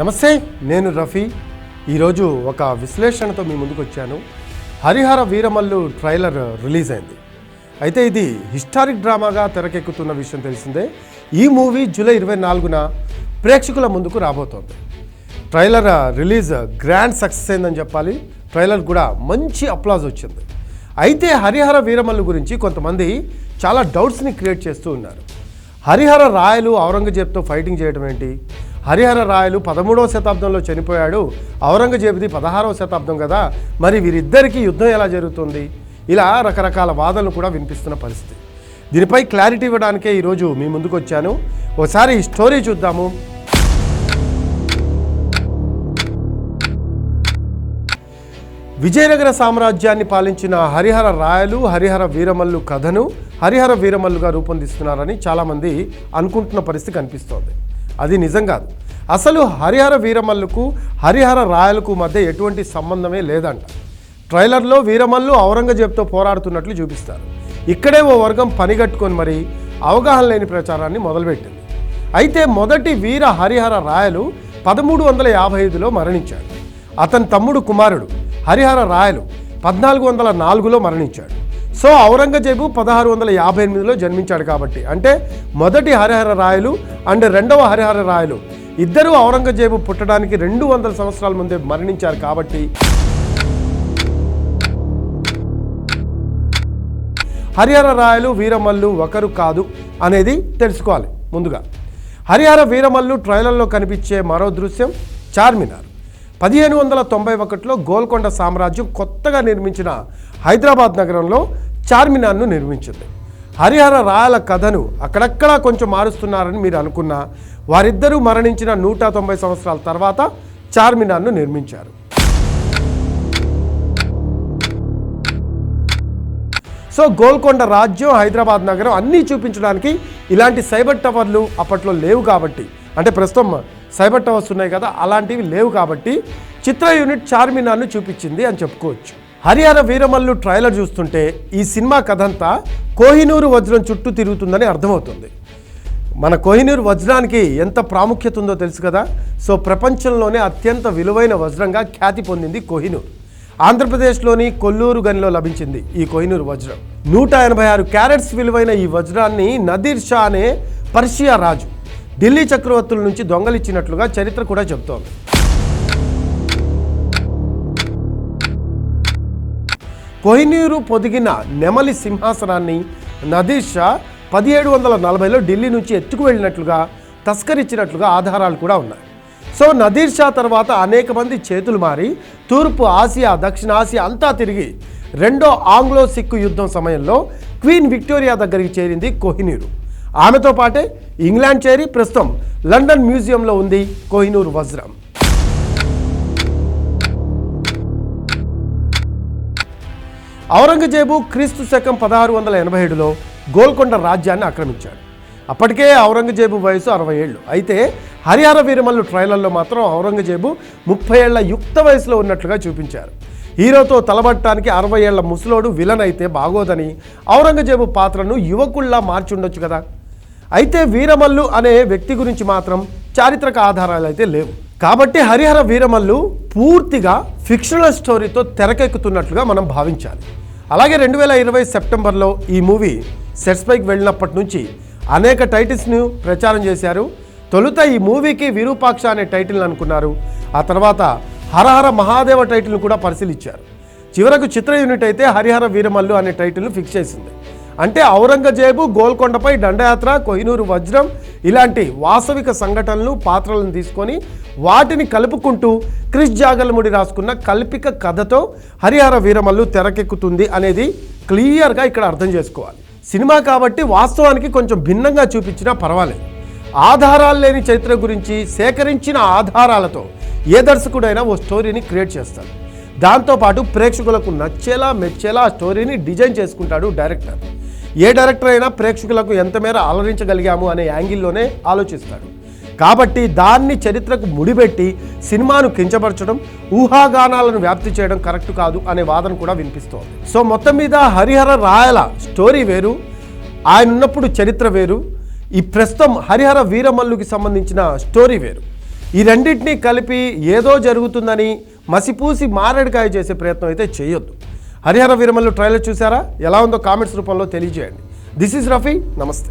నమస్తే నేను రఫీ. ఈరోజు ఒక విశ్లేషణతో మీ ముందుకు వచ్చాను హరిహర వీరమల్లు ట్రైలర్ రిలీజ్ అయింది. అయితే ఇది హిస్టారిక్ డ్రామాగా తెరకెక్కుతున్న విషయం తెలిసిందే. ఈ మూవీ జూలై ఇరవై నాలుగున ప్రేక్షకుల ముందుకు రాబోతోంది. ట్రైలర్ రిలీజ్ గ్రాండ్ సక్సెస్ అయిందని చెప్పాలి. ట్రైలర్ కూడా మంచి అప్లాజ్ వచ్చింది. అయితే హరిహర వీరమల్లు గురించి కొంతమంది చాలా డౌట్స్ని క్రియేట్ చేస్తూ ఉన్నారు. హరిహర రాయలు ఔరంగజేబ్తో ఫైటింగ్ చేయడం ఏంటి? హరిహర రాయలు పదమూడవ శతాబ్దంలో చనిపోయాడు. ఔరంగజేబుది పదహారవ శతాబ్దం కదా. మరి వీరిద్దరికీ యుద్ధం ఎలా జరుగుతుంది? ఇలా రకరకాల వాదనలు కూడా వినిపిస్తున్న పరిస్థితి. దీనిపై క్లారిటీ ఇవ్వడానికే ఈరోజు మీ ముందుకు వచ్చాను ఒకసారి ఈ స్టోరీ చూద్దాము. విజయనగర సామ్రాజ్యాన్ని పాలించిన హరిహర రాయలు హరిహర వీరమల్లు కథను హరిహర వీరమల్లుగా రూపొందిస్తున్నారని చాలామంది అనుకుంటున్న పరిస్థితి కనిపిస్తోంది. అది నిజం కాదు. అసలు హరిహర వీరమల్లుకు హరిహర రాయలకు మధ్య ఎటువంటి సంబంధమే లేదంట. ట్రైలర్లో వీరమల్లు ఔరంగజేబ్తో పోరాడుతున్నట్లు చూపిస్తారు. ఇక్కడే ఓ వర్గం పనిగట్టుకొని మరి అవగాహన లేని ప్రచారాన్ని మొదలుపెట్టింది. అయితే మొదటి వీర హరిహర రాయలు పదమూడు వందల యాభై ఐదులో మరణించాడు. అతని తమ్ముడు కుమారుడు హరిహర రాయలు పద్నాలుగు వందల నాలుగులో మరణించాడు. సో ఔరంగజేబు పదహారు వందల యాభై ఎనిమిదిలో జన్మించాడు కాబట్టి అంటే మొదటి హరిహర రాయలు అండ్ రెండవ హరిహర రాయలు ఇద్దరూ ఔరంగజేబు పుట్టడానికి రెండు వందల సంవత్సరాల ముందే మరణించారు కాబట్టి హరిహర రాయలు వీరమల్లు ఒకరు కాదు అనేది తెలుసుకోవాలి ముందుగా. హరిహర వీరమల్లు ట్రైలర్లో కనిపించే మరో దృశ్యం చార్మినార్. పదిహేను వందల తొంభై ఒకటిలో గోల్కొండ సామ్రాజ్యం కొత్తగా నిర్మించిన హైదరాబాద్ నగరంలో చార్మినార్ను నిర్మించింది. హరిహర రాయల కథను అక్కడక్కడా కొంచెం మారుస్తున్నారని మీరు అనుకున్నా వారిద్దరూ మరణించిన నూట తొంభై సంవత్సరాల తర్వాత చార్మినార్ను నిర్మించారు. సో గోల్కొండ రాజ్యం హైదరాబాద్ నగరం అన్నీ చూపించడానికి ఇలాంటి సైబర్ టవర్లు అప్పట్లో లేవు కాబట్టి అంటే ప్రస్తుతం సైబర్ టవర్స్ ఉన్నాయి కదా అలాంటివి లేవు కాబట్టి చిత్ర యూనిట్ చార్మినార్ను చూపించింది అని చెప్పుకోవచ్చు. హరిహర వీరమల్లు ట్రైలర్ చూస్తుంటే ఈ సినిమా కథంతా కోహినూరు వజ్రం చుట్టూ తిరుగుతుందని అర్థమవుతుంది. మన కోహినూరు వజ్రానికి ఎంత ప్రాముఖ్యత ఉందో తెలుసు కదా? సో ప్రపంచంలోనే అత్యంత విలువైన వజ్రంగా ఖ్యాతి పొందింది కోహినూర్. ఆంధ్రప్రదేశ్లోని కొల్లూరు గనిలో లభించింది ఈ కోహినూరు వజ్రం. నూట ఎనభై ఆరు క్యారెట్స్ విలువైన ఈ వజ్రాన్ని నదీర్ షా అనే పర్షియా రాజు ఢిల్లీ చక్రవర్తుల నుంచి దొంగలిచ్చినట్లుగా చరిత్ర కూడా చెబుతోంది. కోహినూరు పొదిగిన నెమలి సింహాసనాన్ని నదీర్ షా పదిహేడు వందల నలభైలో ఢిల్లీ నుంచి ఎత్తుకు వెళ్ళినట్లుగా తస్కరించినట్లుగా ఆధారాలు కూడా ఉన్నాయి. సో నదీర్ షా తర్వాత అనేక మంది చేతులు మారి తూర్పు ఆసియా దక్షిణ ఆసియా అంతా తిరిగి రెండో ఆంగ్లో సిక్కు యుద్ధం సమయంలో క్వీన్ విక్టోరియా దగ్గరికి చేరింది కోహినూరు. ఆమెతో పాటే ఇంగ్లాండ్ చేరి ప్రస్తుతం లండన్ మ్యూజియంలో ఉంది కోహినూరు వజ్రం. ఔరంగజేబు క్రీస్తు శకం పదహారు వందల ఎనభై ఏడులో గోల్కొండ రాజ్యాన్ని ఆక్రమించాడు. అప్పటికే ఔరంగజేబు వయసు అరవై ఏళ్ళు అయితే హరిహర వీరమల్లు ట్రైలర్లో మాత్రం ఔరంగజేబు ముప్పై ఏళ్ళ యుక్త వయసులో ఉన్నట్లుగా చూపించారు. హీరోతో తలబట్టడానికి అరవై ఏళ్ళ ముసలోడు విలన్ అయితే బాగోదని ఔరంగజేబు పాత్రను యువకుల్లా మార్చుండొచ్చు కదా. అయితే వీరమల్లు అనే వ్యక్తి గురించి మాత్రం చారిత్రక ఆధారాలు అయితే లేవు. కాబట్టి హరిహర వీరమల్లు పూర్తిగా ఫిక్షనల్ స్టోరీతో తెరకెక్కుతున్నట్లుగా మనం భావించాలి. అలాగే రెండు వేల ఇరవై సెప్టెంబర్లో ఈ మూవీ సెట్స్ పైకి వెళ్ళినప్పటి నుంచి అనేక టైటిల్స్ను ప్రచారం చేశారు. తొలుత ఈ మూవీకి విరూపాక్ష అనే టైటిల్ అనుకున్నారు. ఆ తర్వాత హరహర మహాదేవ టైటిల్ను కూడా పరిశీలించారు. చివరకు చిత్ర యూనిట్ అయితే హరిహర వీరమల్లు అనే టైటిల్ను ఫిక్స్ చేసింది. అంటే ఔరంగజేబు గోల్కొండపై దండయాత్ర కొహినూరు వజ్రం ఇలాంటి వాస్తవిక సంఘటనలు పాత్రలను తీసుకొని వాటిని కలుపుకుంటూ క్రిష్ జాగలముడి రాసుకున్న కల్పిక కథతో హరిహర వీరమల్లు తెరకెక్కుతుంది అనేది క్లియర్గా ఇక్కడ అర్థం చేసుకోవాలి. సినిమా కాబట్టి వాస్తవానికి కొంచెం భిన్నంగా చూపించినా పర్వాలేదు. ఆధారాలు లేని చరిత్ర గురించి సేకరించిన ఆధారాలతో ఏ దర్శకుడైనా ఓ స్టోరీని క్రియేట్ చేస్తాడు. దాంతోపాటు ప్రేక్షకులకు నచ్చేలా మెచ్చేలా ఆ స్టోరీని డిజైన్ చేసుకుంటాడు డైరెక్టర్. ఏ డైరెక్టర్ అయినా ప్రేక్షకులకు ఎంత మేర అలరించగలిగాము అనే యాంగిల్లోనే ఆలోచిస్తాడు. కాబట్టి దాన్ని చరిత్రకు ముడిపెట్టి సినిమాను కించపరచడం ఊహాగానాలను వ్యాప్తి చేయడం కరెక్ట్ కాదు అనే వాదన కూడా వినిపిస్తోంది. సో మొత్తం మీద హరిహర రాయల స్టోరీ వేరు ఆయన ఉన్నప్పుడు చరిత్ర వేరు ఈ ప్రస్తుతం హరిహర వీరమల్లుకి సంబంధించిన స్టోరీ వేరు. ఈ రెండింటినీ కలిపి ఏదో జరుగుతుందని మసిపూసి మారేడుకాయ చేసే ప్రయత్నం అయితే చేయొద్దు. హరిహర వీరమల్లు ట్రైలర్ చూసారా ఎలా ఉందో కామెంట్స్ రూపంలో తెలియజేయండి. దిస్ ఈజ్ రఫీ నమస్తే